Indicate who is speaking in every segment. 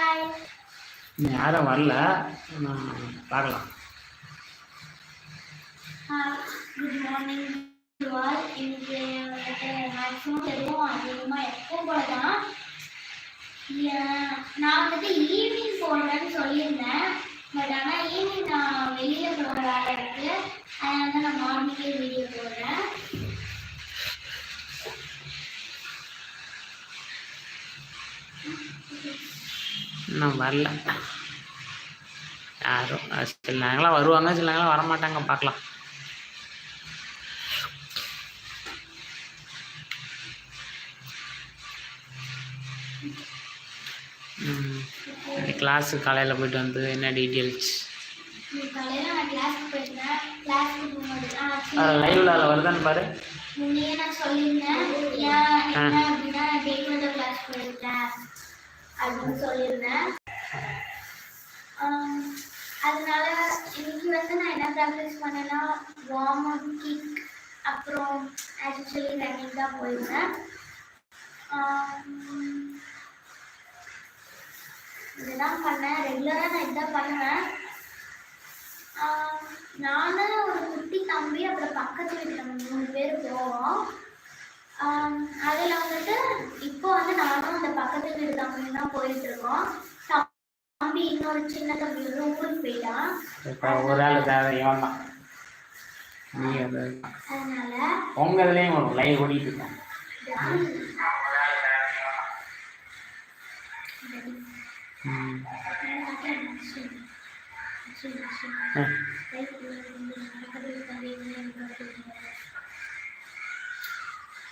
Speaker 1: இன்னும் யாரும் வரல. நான் பார்க்கலாம்.
Speaker 2: குட் மார்னிங் டு இன்னைக்கு மேக்ஸிமம் தெரியும் அதிகமாக எப்போ போல தான் நான் வந்துட்டு ஈவினிங் போடுறேன்னு சொல்லியிருந்தேன். பட் ஆனால் ஈவினிங் நான் வெளியில் போகிற வேலை இருக்குது அதனால தான் நான் மார்னிங்கே வீடியோ போடுறேன்
Speaker 1: இன்னும் வரல. யாரும் சில நேரங்களாம் வருவாங்க சில நேரங்களாம் வரமாட்டாங்க பார்க்கலாம். கிளாஸு காலையில் போயிட்டு வந்து என்ன டீட்டெயில்ஸ் லைவில் அதில் வருதான்னு பாரு
Speaker 2: முன்னையே நான் சொல்லியிருந்தேன் ஏன் என்ன அப்படின்னா டேட் வந்து கிளாஸ் போயிருக்கேன் அப்படின்னு சொல்லியிருந்தேன். அதனால இன்னைக்கு வந்து நான் என்ன ப்ராக்டிஸ் பண்ணேன்னா வார்ம் அப் கிக் அப்புறம் ஆக்சுவலி ரன்னிங் தான் போயிருந்தேன். இதெல்லாம் இதுதான் பண்ணேன். ரெகுலராக நான் இதான் பண்ணுவேன். நானும் ஒரு குட்டி தம்பி அப்புறம் பக்கத்து வீட்டில் மூணு பேர் போவோம் அதில் வந்துட்டு இப்போ வந்து நானும் அந்த பக்கத்து வீடு தம்பி தான் போயிட்டு இருக்கோம் தம்பி இன்னொரு சின்ன தம்பி வந்து ஊருக்கு போயிட்டான்
Speaker 1: ஒரு ஆள் தேவை இவன் தான். நீ வந்து
Speaker 2: அதனால
Speaker 1: உங்கள் இதுலேயும் வரும் லைவ் ஓடிட்டு இருக்கோம். ம்.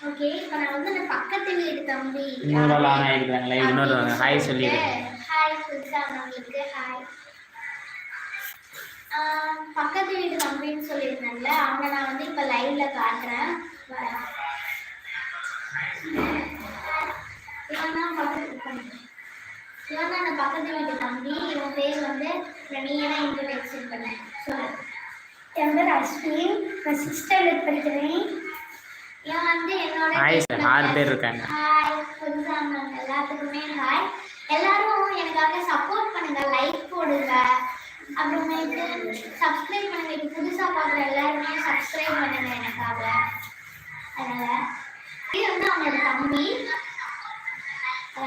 Speaker 2: ஓகே இப்போ நான் வந்து அந்த பக்கத்து வீடு தம்பி
Speaker 1: இன்னொரு ஆள் ஆன் ஆகிருக்காங்க லைவ் இன்னொரு ஹாய் சொல்லிடு
Speaker 2: ஹாய் வந்தவங்களுக்கு ஹாய் பக்கத்து வீடு தம்பின்னு சொல்லியிருந்தேன்ல அவங்க நான் வந்து இப்போ லைவ்ல காட்டுறேன். இவன் தான் பக்கத்து பக்கத்து வீட்டு தம்பி. இவன் பேர் வந்து நீயே தான் இன்ட்ரடக்ஷன் பண்ண சொல்லு.
Speaker 3: என் பேர் அஸ்வின். நான் சிக்ஸ்த் ஸ்டாண்டர்ட் படிக்கிறேன்.
Speaker 1: ஹாய் சார் ஆறு பேர் இருக்காங்க.
Speaker 2: ஹாய் புதுசா வந்தவங்க எல்லாத்துக்குமே ஹாய் எல்லாரும் எனக்காக சப்போர்ட் பண்ணுங்க. லைக் போடுங்க. அப்புறமேட்டு சப்ஸ்கிரைப் பண்ணுங்க. இப்போ புதுசா பார்க்குற எல்லாருமே சப்ஸ்கிரைப் பண்ணுங்க எனக்காக. அதனால இது வந்து அவனோட தம்பி.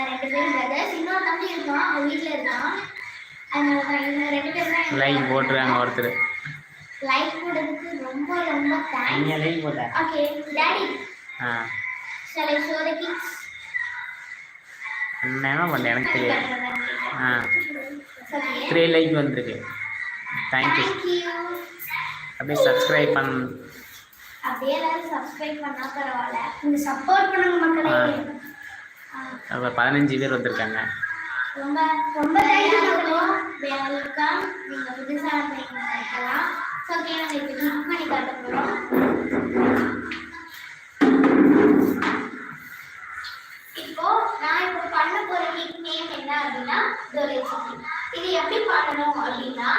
Speaker 2: ரெண்டு பேரும் பிரதர்ஸ் இன்னொரு தம்பி இருக்கான். அவன் வீட்டில் இருக்கான். அதனால தான் இவங்க ரெண்டு பேரும்
Speaker 1: லைக் போட்டுருக்காங்க ஒருத்தர்.
Speaker 2: லைக் போடுறதுக்கு ரொம்ப ரொம்ப தேங்க்ஸ்
Speaker 1: நீங்கள் லைக் போட்ட
Speaker 2: ஓகே டேடி
Speaker 1: ஆ.
Speaker 2: I show the kids.
Speaker 1: என்ன பண்ண எனக்கு தெரியாது. ஆ. த்ரீ லைக் வந்திருக்கு.
Speaker 2: Thank you.
Speaker 1: அப்படியே சப்ஸ்கிரைப் பண்ண.
Speaker 2: அப்படியே எல்லாரும் சப்ஸ்கிரைப் பண்ணா பரவாயில்ல.
Speaker 3: நீங்கள் சப்போர்ட் பண்ணுங்க மக்களே.
Speaker 1: அப்போ பதினஞ்சு பேர் வந்திருக்காங்க.
Speaker 2: ரொம்ப
Speaker 3: ரொம்ப
Speaker 2: எல்லாருக்கும் வெல்கம் நீங்க புதுசா இருந்தீங்கன்னா ஓகே மணி காட்ட போகிறோம் இப்போ நான் இப்போ பண்ண போகிற கேக் நேம் என்ன அப்படின்னா டோரேஜ் இது எப்படி பண்ணணும் அப்படின்னா